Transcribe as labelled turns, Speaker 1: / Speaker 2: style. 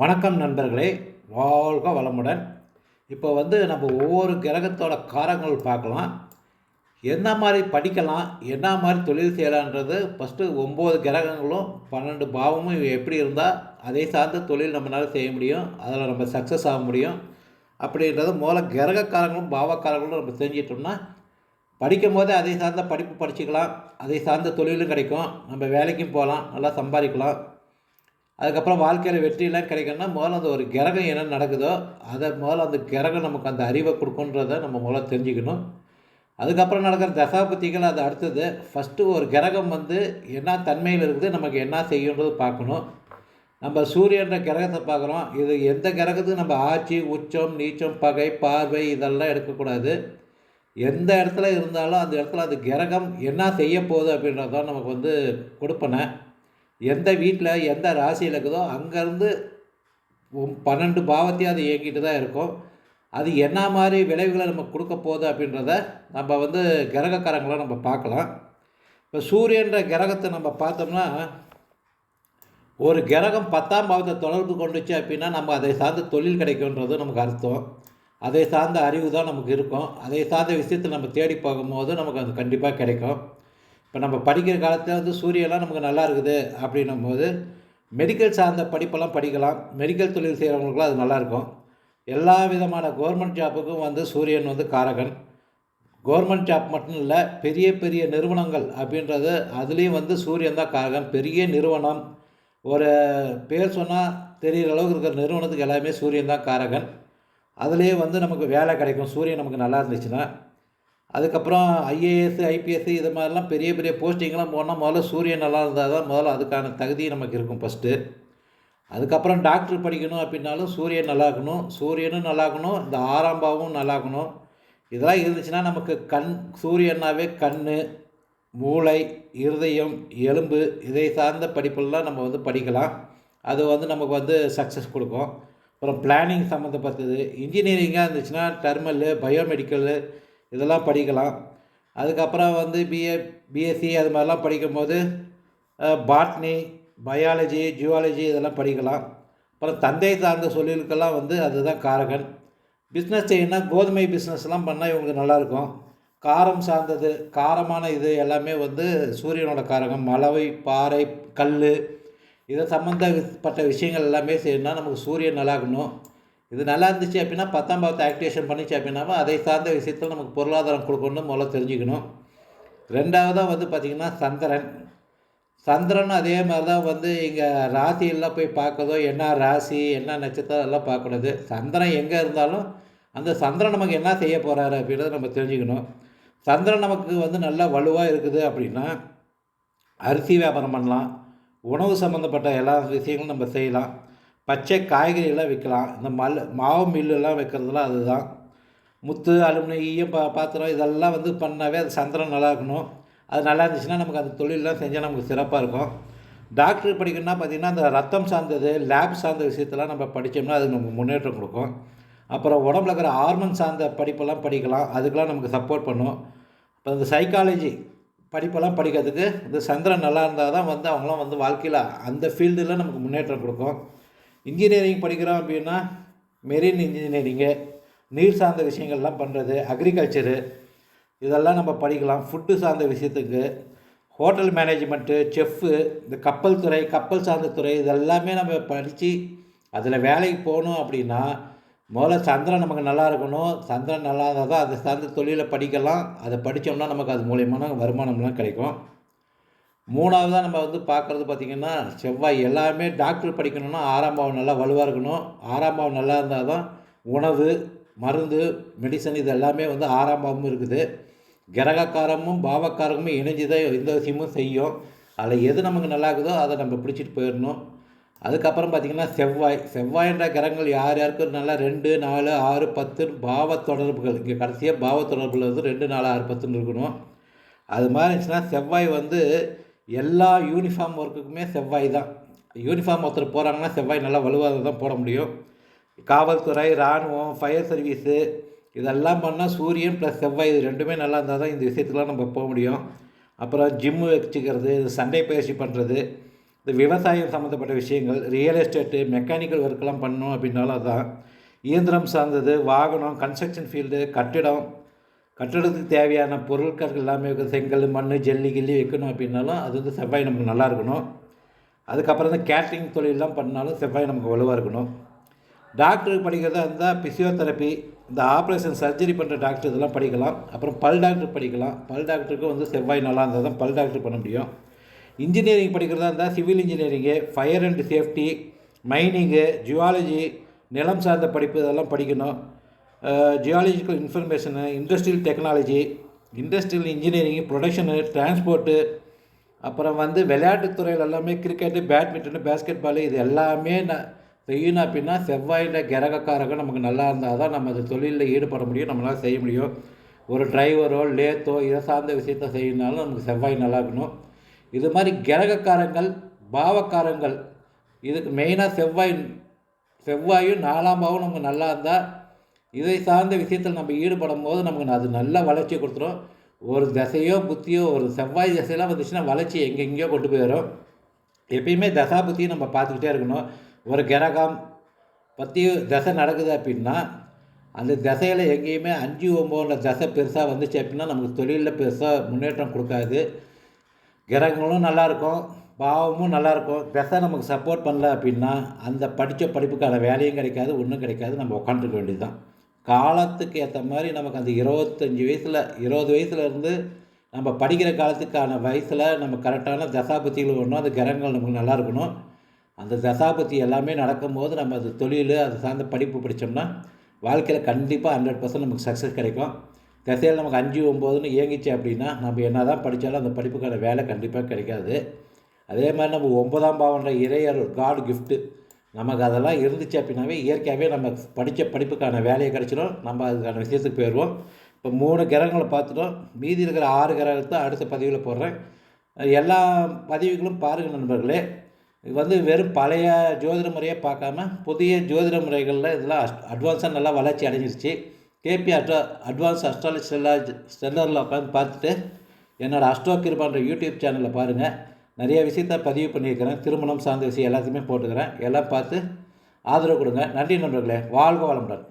Speaker 1: வணக்கம் நண்பர்களே வாழ்க வளமுடன். இப்போ வந்து நம்ம ஒவ்வொரு கிரகத்தோட காரங்கள் பார்க்கலாம். என்ன மாதிரி படிக்கலாம் என்ன மாதிரி தொழில் செய்யலான்றது ஃபஸ்ட்டு ஒம்பது கிரகங்களும் பன்னெண்டு பாவமும் எப்படி இருந்தால் அதை சார்ந்த தொழில் நம்மளால் செய்ய முடியும் அதில் நம்ம சக்ஸஸ் ஆக முடியும். அப்படின்றது முதல்ல கிரகக்காரங்களும் பாவக்காரங்களும் நம்ம செஞ்சிட்டோம்னா படிக்கும் போதே அதை சார்ந்த படிப்பு படிச்சுக்கலாம் அதை சார்ந்த தொழிலும் கிடைக்கும். நம்ம வேலைக்கும் போகலாம் நல்லா சம்பாதிக்கலாம். அதுக்கப்புறம் வாழ்க்கையில் வெற்றியெல்லாம் கிடைக்கணும்னா முதல்ல அந்த ஒரு கிரகம் என்ன நடக்குதோ அதை முதல்ல அந்த கிரகம் நமக்கு அந்த அறிவை கொடுக்குன்றதை நம்ம முதல்ல தெரிஞ்சுக்கணும். அதுக்கப்புறம் நடக்கிற தசாபத்திகள் அது அடுத்தது. ஃபஸ்ட்டு ஒரு கிரகம் வந்து என்ன தன்மையில் இருக்குது நமக்கு என்ன செய்யுன்றது பார்க்கணும். நம்ம சூரியன்ற கிரகத்தை பார்க்குறோம். இது எந்த கிரகத்துக்கு நம்ம ஆட்சி உச்சம் நீச்சம் பகை பார்வை இதெல்லாம் எடுக்கக்கூடாது. எந்த இடத்துல இருந்தாலும் அந்த இடத்துல அந்த கிரகம் என்ன செய்ய போகுது அப்படின்றதான் நமக்கு வந்து கொடுப்பனை. எந்த வீட்டில் எந்த ராசியில் இருக்குதோ அங்கேருந்து பன்னெண்டு பாவத்தையும் அது இயக்கிட்டு தான் இருக்கும். அது என்ன மாதிரி விளைவுகளை நமக்கு கொடுக்க போகுது அப்படின்றத நம்ம வந்து கிரகக்காரங்களை நம்ம பார்க்கலாம். இப்போ சூரியன்ற கிரகத்தை நம்ம பார்த்தோம்னா ஒரு கிரகம் பத்தாம் பாவத்தை தொடர்பு கொண்டுச்சு அப்படின்னா நம்ம அதை சார்ந்த தொழில் கிடைக்குன்றது நமக்கு அர்த்தம். அதை சார்ந்த அறிவு தான் நமக்கு இருக்கும். அதை சார்ந்த விஷயத்தை நம்ம தேடி போகும்போது நமக்கு அது கண்டிப்பாக கிடைக்கும். இப்போ நம்ம படிக்கிற காலத்தில் வந்து சூரியன்லாம் நமக்கு நல்லா இருக்குது அப்படின்னும் போது மெடிக்கல் சார்ந்த படிப்பெல்லாம் படிக்கலாம். மெடிக்கல் தொழில் செய்கிறவங்களுக்குலாம் அது நல்லாயிருக்கும் எல்லா விதமான கவர்மெண்ட் ஜாப்புக்கும் வந்து சூரியன் வந்து காரகன். கவர்மெண்ட் ஜாப் மட்டும் இல்லை பெரிய பெரிய நிறுவனங்கள் அப்படின்றது அதுலேயும் வந்து சூரியன் தான் காரகன். பெரிய நிறுவனம். ஒரு பேர் சொன்னால் தெரிகிற அளவுக்கு இருக்கிற நிறுவனத்துக்கு எல்லாமே சூரியன் தான் காரகன். அதுலேயே வந்து நமக்கு வேலை கிடைக்கும். சூரியன் நமக்கு நல்லா இருந்துச்சுன்னா அதுக்கப்புறம் ஐஏஎஸ் ஐபிஎஸ் இது மாதிரிலாம் பெரிய பெரிய போஸ்டிங்கெலாம் போனால் முதல்ல சூரியன் நல்லா இருந்தால் தான் முதல்ல அதுக்கான தகுதி நமக்கு இருக்கும் ஃபஸ்ட்டு அதுக்கப்புறம் டாக்டர் படிக்கணும் அப்படின்னாலும் சூரியன் நல்லா இருக்கணும் சூரியனும் நல்லா இருக்கணும் இந்த ஆறாம் பாவமும் நல்லா இருக்கணும் இதெல்லாம் இருந்துச்சுன்னா நமக்கு கண் சூரியனாவே கண் மூளை இருதயம் எலும்பு இதை சார்ந்த படிப்புலாம் நம்ம வந்து படிக்கலாம். அது வந்து நமக்கு வந்து சக்ஸஸ் கொடுக்கும். அப்புறம் பிளானிங் சம்மந்தப்பட்டது. இன்ஜினியரிங்காக இருந்துச்சுன்னா டெர்மல்லு பயோமெடிக்கலு இதெல்லாம் படிக்கலாம். அதுக்கப்புறம் வந்து பிஏ பிஎஸ்சி அது மாதிரிலாம் படிக்கும்போது பாட்னி பயாலஜி ஜுவாலஜி இதெல்லாம் படிக்கலாம். அப்புறம் தந்தை சார்ந்த தொழிலுக்கெல்லாம் வந்து அதுதான் காரகன். பிஸ்னஸ் செய்யணும்னா கோதுமை பிஸ்னஸ்லாம் பண்ணால் இவங்களுக்கு நல்லாயிருக்கும் காரம் சார்ந்தது காரமான இது எல்லாமே வந்து சூரியனோட காரகம். மலவை பாறை கல் இதை சம்மந்தப்பட்ட விஷயங்கள் எல்லாமே செய்யணும்னா நமக்கு சூரியன் நல்லாயிருக்கணும் இது நல்லா இருந்துச்சு அப்படின்னா பத்தாம் பாவத்தை ஆக்டிவேஷன் பண்ணிச்சு அப்படின்னாம அதை சார்ந்த விஷயத்தில் நமக்கு பொருளாதாரம் கொடுக்கணும்னு முதல்ல தெரிஞ்சுக்கணும். ரெண்டாவதாக வந்து பார்த்திங்கன்னா சந்திரன். சந்திரன் அதே மாதிரி தான் வந்து இங்கே ராசியெல்லாம் போய் பார்க்கறதோ என்ன ராசி என்ன நட்சத்திரம் எல்லாம் பார்க்கக்கூடாது. சந்திரன் எங்கே இருந்தாலும் அந்த சந்திரன் நமக்கு என்ன செய்ய போகிறாரு அப்படின்றத நம்ம தெரிஞ்சுக்கணும். சந்திரன் நமக்கு வந்து நல்லா வலுவாக இருக்குது அப்படின்னா அரிசி வியாபாரம் பண்ணலாம். உணவு சம்மந்தப்பட்ட எல்லா விஷயங்களும் நம்ம செய்யலாம். பச்சை காய்கறியெல்லாம் விற்கலாம் இந்த மல் மாவு மில்லுலாம் வைக்கிறதுலாம் அதுதான். முத்து அலுமினியம் பா பாத்திரம் இதெல்லாம் வந்து பண்ணாவே அது சந்திரம் நல்லா இருக்கணும். அது நல்லா இருந்துச்சுன்னா நமக்கு அந்த தொழிலெலாம் செஞ்சால் நமக்கு சிறப்பாக இருக்கும். டாக்டர் படிக்கணும்னா பார்த்திங்கன்னா அந்த ரத்தம் சார்ந்தது லேப் சார்ந்த விஷயத்தெல்லாம் நம்ம படித்தோம்னா அது நமக்கு முன்னேற்றம் கொடுக்கும். அப்புறம் உடம்புல இருக்கிற ஹார்மோன் சார்ந்த படிப்பெல்லாம் படிக்கலாம். அதுக்கெலாம் நமக்கு சப்போர்ட் பண்ணும். இப்போ இந்த சைக்காலஜி படிப்பெல்லாம் படிக்கிறதுக்கு இந்த சந்திரன் நல்லா இருந்தால் தான் வந்து அவங்களாம் வந்து வாழ்க்கையில் அந்த ஃபீல்டில் நமக்கு முன்னேற்றம் கொடுக்கும். இன்ஜினியரிங் படிக்கிறோம் அப்படின்னா மெரின் இன்ஜினியரிங்கு நீர் சார்ந்த விஷயங்கள்லாம் பண்ணுறது அக்ரிகல்ச்சரு இதெல்லாம் நம்ம படிக்கலாம். ஃபுட்டு சார்ந்த விஷயத்துக்கு ஹோட்டல் மேனேஜ்மெண்ட்டு செஃப்பு இந்த கப்பல் துறை கப்பல் சார்ந்த துறை இதெல்லாமே நம்ம படித்து அதில் வேலைக்கு போகணும் அப்படின்னா முதல்ல சந்திரன் நமக்கு நல்லா இருக்கணும். சந்திரன் நல்லா இருந்தால் தான் அதை சார்ந்த தொழிலை படிக்கலாம். அதை படித்தோம்னா நமக்கு அது மூலியமான வருமானம்லாம் கிடைக்கும். மூணாவதாக நம்ம வந்து பார்க்குறது பார்த்திங்கன்னா செவ்வாய் எல்லாமே டாக்டர் படிக்கணும்னா ஆறாம் பாவம் நல்லா வலுவாக இருக்கணும். ஆறாம் பாவம் நல்லா இருந்தால் தான் உணவு மருந்து மெடிசன் இது எல்லாமே வந்து ஆறாம் பாவமும் இருக்குது. கிரகக்காரமும் பாவக்காரமும் இணைஞ்சு தான் எந்த விஷயமும் செய்யும். அதில் எது நமக்கு நல்லா இருக்குதோ அதை நம்ம பிடிச்சிட்டு போயிடணும். அதுக்கப்புறம் பார்த்திங்கன்னா செவ்வாய். செவ்வாய்ன்ற கிரகங்கள் யார் யாருக்கு நல்லா ரெண்டு நாலு ஆறு பத்து பாவ தொடர்புகள். இங்கே கடைசியாக பாவ தொடர்புகள் வந்து ரெண்டு நாலு ஆறு பத்துன்னு இருக்கணும். அது மாதிரி இருந்துச்சுன்னா செவ்வாய் வந்து எல்லா யூனிஃபார்ம் ஒர்க்குக்குமே செவ்வாய் தான். யூனிஃபார்ம் ஒருத்தர் போகிறாங்கன்னா செவ்வாய் நல்லா வலுவாக தான் போட முடியும். காவல்துறை இராணுவம் ஃபயர் சர்வீஸு இதெல்லாம் பண்ணால் சூரியன் ப்ளஸ் செவ்வாய் இது ரெண்டுமே நல்லா இருந்தால் தான் இந்த விஷயத்துக்குலாம் நம்ம போக முடியும். அப்புறம் ஜிம்மு வச்சுக்கிறது சண்டை பயிற்சி பண்ணுறது இந்த விவசாயம் சம்மந்தப்பட்ட விஷயங்கள் ரியல் எஸ்டேட்டு மெக்கானிக்கல் ஒர்க்கெல்லாம் பண்ணணும் அப்படின்னாலும் அதுதான் இயந்திரம் சார்ந்தது வாகனம் கன்ஸ்ட்ரக்ஷன் ஃபீல்டு கட்டிடம் கட்டிடத்துக்கு தேவையான பொருட்கள் எல்லாமே செங்கல் மண் ஜல்லி கில்லி வைக்கணும் அப்படின்னாலும் அது வந்து செவ்வாய் நமக்கு நல்லா இருக்கணும். அதுக்கப்புறம் தான் கேட்ரிங் தொழிலெலாம் பண்ணாலும் செவ்வாய் நமக்கு வலுவாக இருக்கணும். டாக்டருக்கு படிக்கிறதா இருந்தால் பிசியோதெரப்பி இந்த ஆப்ரேஷன் சர்ஜரி பண்ணுற டாக்டர் இதெல்லாம் படிக்கலாம். அப்புறம் பல் டாக்டர் படிக்கலாம். பல் டாக்டருக்கு வந்து செவ்வாய் நல்லா இருந்தால் தான் பல் டாக்டர் பண்ண முடியும். இன்ஜினியரிங் படிக்கிறதா இருந்தால் civil engineering fire and safety mining geology நிலம் சார்ந்த படிப்பு இதெல்லாம் படிக்கணும். Geological information industrial technology industrial engineering production transport அப்புறம் வந்து விளையாட்டுத்துறையில் எல்லாமே கிரிக்கெட்டு பேட்மிண்டனு பேஸ்கெட் பாலு இது எல்லாமே நான் செய்யணும் அப்படின்னா செவ்வாயில் கிரகக்காரகம் நமக்கு நல்லா இருந்தால் தான் நம்ம அந்த தொழிலில் ஈடுபட முடியும் நம்மளால் செய்ய முடியும். ஒரு டிரைவரோ லேத்தோ இதை சார்ந்த விஷயத்த செய்யணும்னாலும் நமக்கு செவ்வாய் நல்லா இருக்கணும். இது மாதிரி கிரகக்காரங்கள் பாவக்காரங்கள் இதுக்கு மெயினாக செவ்வாய் செவ்வாயும் நாலாம் பாவம் நமக்கு நல்லா இருந்தால் இதை சார்ந்த விஷயத்தில் நம்ம ஈடுபடும் போது நமக்கு அது நல்ல வளர்ச்சி கொடுத்துரும். ஒரு தசையோ புத்தியோ ஒரு செவ்வாய் தசையெல்லாம் வந்துச்சுன்னா வளர்ச்சி எங்கெங்கேயோ கொண்டு போயிடும் எப்பயுமே தசா புத்தியும் நம்ம பார்த்துக்கிட்டே இருக்கணும். ஒரு கிரகம் பற்றி தசை நடக்குது அப்படின்னா அந்த தசையில் எங்கேயுமே அஞ்சு ஒம்போன்ற தசை பெருசாக வந்துச்சு அப்படின்னா நமக்கு தொழிலில் பெருசாக முன்னேற்றம் கொடுக்காது. கிரகங்களும் நல்லாயிருக்கும் பாவமும் நல்லாயிருக்கும் தசை நமக்கு சப்போர்ட் பண்ணல அப்படின்னா அந்த படித்த படிப்புக்கான வேலையும் கிடைக்காது ஒன்றும் கிடைக்காது. நம்ம உட்காந்துருக்க வேண்டியது தான் காலத்துக்கு ஏற்ற மாதிரி நமக்கு அந்த இருபத்தஞ்சி வயசில் இருபது வயசுலேருந்து நம்ம படிக்கிற காலத்துக்கான வயசில் நம்ம கரெக்டான தசாபத்திகள் வரணும். அந்த கிரகங்கள் நமக்கு நல்லா இருக்கணும். அந்த தசாபத்தி எல்லாமே நடக்கும்போது நம்ம அது தொழில் அது சார்ந்த படிப்பு படித்தோம்னா வாழ்க்கையில் கண்டிப்பாக ஹண்ட்ரட் பர்சன்ட் நமக்கு சக்ஸஸ் கிடைக்கும். திசையில் நமக்கு அஞ்சு ஒம்போதுன்னு இயங்கிச்சு அப்படின்னா நம்ம என்ன தான் படித்தாலும் அந்த படிப்புக்கான வேலை கண்டிப்பாக கிடைக்காது. அதே மாதிரி நம்ம ஒன்பதாம் பாவன்ற இறையர் காட் கிஃப்ட்டு நமக்கு அதெல்லாம் இருந்துச்சு அப்படின்னாவே இயற்கையாகவே நம்ம படித்த படிப்புக்கான வேலையை கிடச்சிடும் நம்ம அதுக்கான விஷயத்துக்கு போயிடுவோம். இப்போ மூணு கிரகங்களை பார்த்துட்டோம். மீதி இருக்கிற ஆறு கிரகத்தை அடுத்த பதிவில் போடுறேன். எல்லா பதிவுகளும் பாருங்கள் நண்பர்களே. இது வந்து வெறும் பழைய ஜோதிட முறையை பார்க்காம புதிய ஜோதிட முறைகளில் இதெல்லாம் அஸ் அட்வான்ஸாக நல்லா வளர்ச்சி அடைஞ்சிருச்சு. கேபி அட்வா அட்வான்ஸ் அஸ்ட்ராலஜி ஸ்டெல்லா செல்லரில் உட்காந்து பார்த்துட்டு என்னோடய அஸ்ட்ரோ கிருபான்ற யூடியூப் சேனலில் பாருங்கள் நிறைய விஷயத்த பதிவு பண்ணியிருக்கிறேன். திருமணம் சார்ந்த விஷயம் எல்லாத்தையுமே போட்டுக்கிறேன். எல்லாம் பார்த்து ஆதரவு கொடுங்க. நன்றி நண்பர்களே. வாழ்க வளமுடன்.